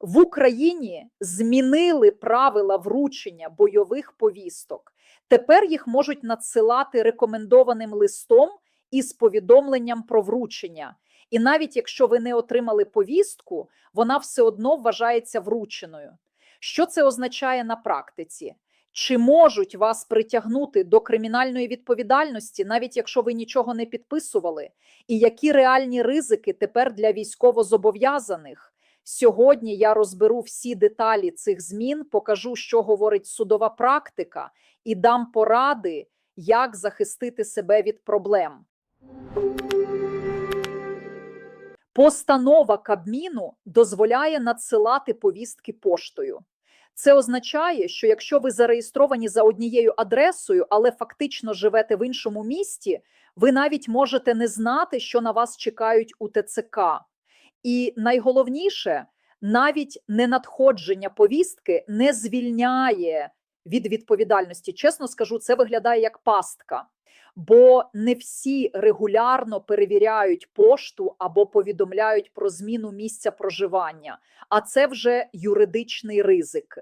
В Україні змінили правила вручення бойових повісток. Тепер їх можуть надсилати рекомендованим листом із повідомленням про вручення. І навіть якщо ви не отримали повістку, вона все одно вважається врученою. Що це означає на практиці? Чи можуть вас притягнути до кримінальної відповідальності, навіть якщо ви нічого не підписували? І які реальні ризики тепер для військовозобов'язаних? Сьогодні я розберу всі деталі цих змін, покажу, що говорить судова практика, і дам поради, як захистити себе від проблем. Постанова Кабміну дозволяє надсилати повістки поштою. Це означає, що якщо ви зареєстровані за однією адресою, але фактично живете в іншому місті, ви навіть можете не знати, що на вас чекають у ТЦК. І найголовніше, навіть ненадходження повістки не звільняє від відповідальності. Чесно скажу, це виглядає як пастка, бо не всі регулярно перевіряють пошту або повідомляють про зміну місця проживання, а це вже юридичний ризик.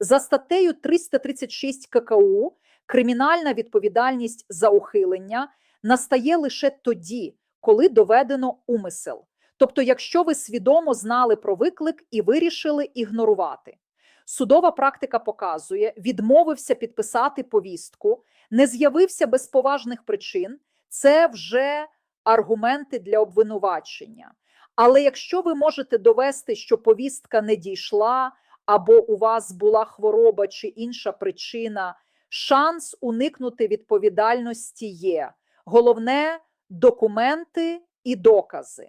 За статтею 336 ККУ кримінальна відповідальність за ухилення настає лише тоді, коли доведено умисел. Тобто, якщо ви свідомо знали про виклик і вирішили ігнорувати. Судова практика показує, відмовився підписати повістку, не з'явився без поважних причин, це вже аргументи для обвинувачення. Але якщо ви можете довести, що повістка не дійшла, або у вас була хвороба чи інша причина, шанс уникнути відповідальності є. Головне документи і докази.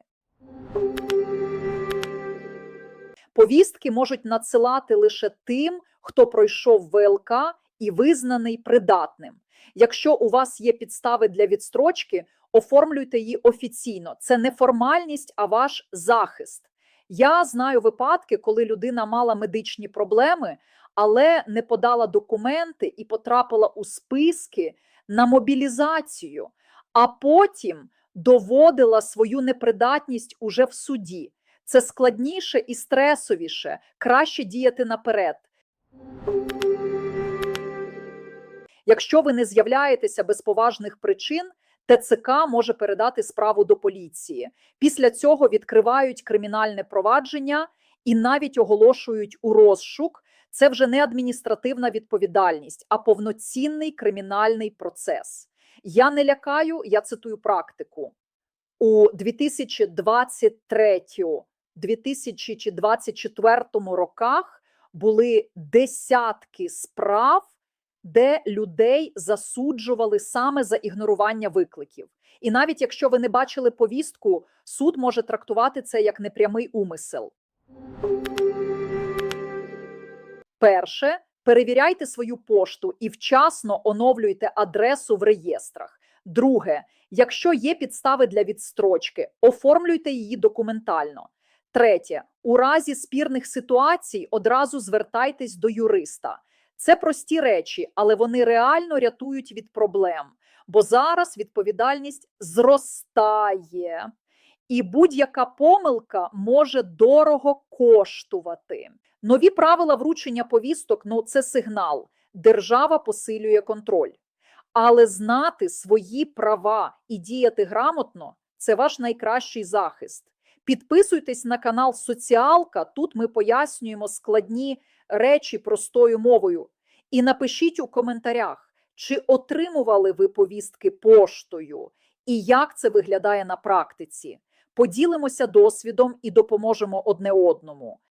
Повістки можуть надсилати лише тим, хто пройшов ВЛК і визнаний придатним. Якщо у вас є підстави для відстрочки, оформлюйте її офіційно. Це не формальність, а ваш захист. Я знаю випадки, коли людина мала медичні проблеми, але не подала документи і потрапила у списки на мобілізацію, а потім доводила свою непридатність уже в суді. Це складніше і стресовіше, краще діяти наперед. Якщо ви не з'являєтеся без поважних причин, ТЦК може передати справу до поліції. Після цього відкривають кримінальне провадження і навіть оголошують у розшук. Це вже не адміністративна відповідальність, а повноцінний кримінальний процес. Я не лякаю, я цитую практику. У 2023 2024 роках були десятки справ, де людей засуджували саме за ігнорування викликів. І навіть якщо ви не бачили повістку, суд може трактувати це як непрямий умисел. Перше, перевіряйте свою пошту і вчасно оновлюйте адресу в реєстрах. Друге, якщо є підстави для відстрочки, оформлюйте її документально. Третє, у разі спірних ситуацій одразу звертайтесь до юриста. Це прості речі, але вони реально рятують від проблем, бо зараз відповідальність зростає, і будь-яка помилка може дорого коштувати. Нові правила вручення повісток ну це сигнал. Держава посилює контроль. Але знати свої права і діяти грамотно це ваш найкращий захист. Підписуйтесь на канал Соціалка. Тут ми пояснюємо складні речі простою мовою. І напишіть у коментарях, чи отримували ви повістки поштою, і як це виглядає на практиці. Поділимося досвідом і допоможемо одне одному.